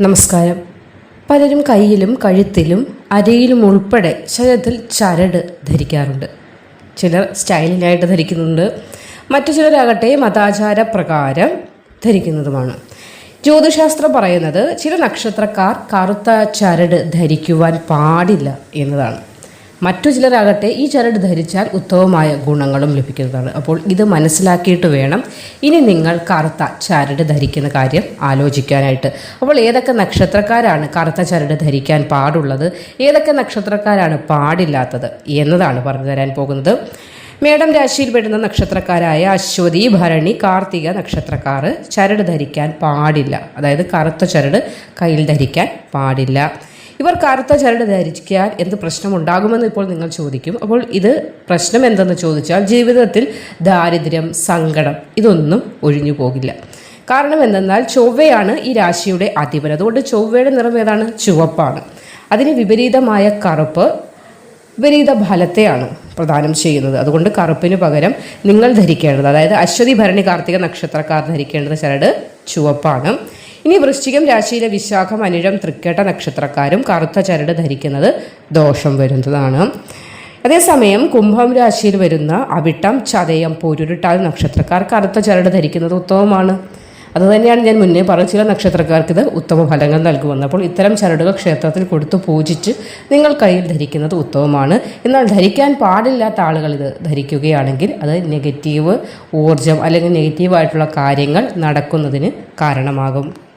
നമസ്കാരം. പലരും കയ്യിലും കഴുത്തിലും അരയിലും ഉൾപ്പെടെ ശരീരത്തിൽ ചരട് ധരിക്കാറുണ്ട്. ചിലർ സ്റ്റൈലിനായിട്ട് ധരിക്കുന്നുണ്ട്. മറ്റു ചിലരാകട്ടെ മതാചാര പ്രകാരം ധരിക്കുന്നതുമാണ്. ജ്യോതിശാസ്ത്രം പറയുന്നത് ചില നക്ഷത്രക്കാർ കറുത്ത ചരട് ധരിക്കുവാൻ പാടില്ല എന്നതാണ്. മറ്റു ചിലരാകട്ടെ ഈ ചരട് ധരിച്ചാൽ ഉത്തമമായ ഗുണങ്ങളും ലഭിക്കുന്നതാണ്. അപ്പോൾ ഇത് മനസ്സിലാക്കിയിട്ട് വേണം. ഇനി നിങ്ങൾ കറുത്ത ചരട് ധരിക്കുന്ന കാര്യം ആലോചിക്കാനായിട്ട്. അപ്പോൾ ഏതൊക്കെ നക്ഷത്രക്കാരാണ് കറുത്ത ചരട് ധരിക്കാൻ പാടുള്ളത്? ഏതൊക്കെ നക്ഷത്രക്കാരാണ് പാടില്ലാത്തത് എന്നതാണ് പറഞ്ഞു തരാൻ പോകുന്നത്. മേടം രാശിയിൽ പെടുന്ന നക്ഷത്രക്കാരായ അശ്വതി ഭരണി കാർത്തിക നക്ഷത്രക്കാർ ചരട് ധരിക്കാൻ പാടില്ല. അതായത് കറുത്ത ചരട് കയ്യിൽ ധരിക്കാൻ പാടില്ല. ഇവർ കറുത്ത ചരട് ധരിക്കാൻ എന്ത് പ്രശ്നമുണ്ടാകുമെന്ന് ഇപ്പോൾ നിങ്ങൾ ചോദിക്കും. അപ്പോൾ ഇത് പ്രശ്നം എന്തെന്ന് ചോദിച്ചാൽ ജീവിതത്തിൽ ദാരിദ്ര്യം സങ്കടം ഇതൊന്നും ഒഴിഞ്ഞു പോകില്ല. കാരണം എന്തെന്നാൽ ചൊവ്വയാണ് ഈ രാശിയുടെ അധിപൻ. അതുകൊണ്ട് ചൊവ്വയുടെ നിറം ഏതാണ്? ചുവപ്പാണ്. അതിന് വിപരീതമായ കറുപ്പ് വിപരീത ഫലത്തെയാണ് പ്രദാനം ചെയ്യുന്നത്. അതുകൊണ്ട് കറുപ്പിന് പകരം നിങ്ങൾ ധരിക്കേണ്ടത് അതായത് അശ്വതി ഭരണി കാർത്തിക നക്ഷത്രക്കാർ ധരിക്കേണ്ടത് ചരട് ചുവപ്പാണ്. ഇനി വൃശ്ചികം രാശിയിലെ വിശാഖം അനിഴം തൃക്കേട്ട നക്ഷത്രക്കാരും കറുത്ത ചരട് ധരിക്കുന്നത് ദോഷം വരുന്നതാണ്. അതേസമയം കുംഭം രാശിയിൽ വരുന്ന അവിട്ടം ചതയം പൊരുരുട്ടാൽ നക്ഷത്രക്കാർ കറുത്ത ചരട് ധരിക്കുന്നത് ഉത്തമമാണ്. അതുതന്നെയാണ് ഞാൻ മുന്നേ പറഞ്ഞ ചില നക്ഷത്രക്കാർക്ക് ഇത് ഉത്തമ ഫലങ്ങൾ നൽകുമെന്ന് അപ്പോൾ ഇത്തരം ചരടുകൾ ക്ഷേത്രത്തിൽ കൊടുത്ത് പൂജിച്ച് നിങ്ങൾ കയ്യിൽ ധരിക്കുന്നത് ഉത്തമമാണ്. എന്നാൽ ധരിക്കാൻ പാടില്ലാത്ത ആളുകൾ ഇത് ധരിക്കുകയാണെങ്കിൽ അത് നെഗറ്റീവ് ഊർജം അല്ലെങ്കിൽ നെഗറ്റീവായിട്ടുള്ള കാര്യങ്ങൾ നടക്കുന്നതിന് കാരണമാകും.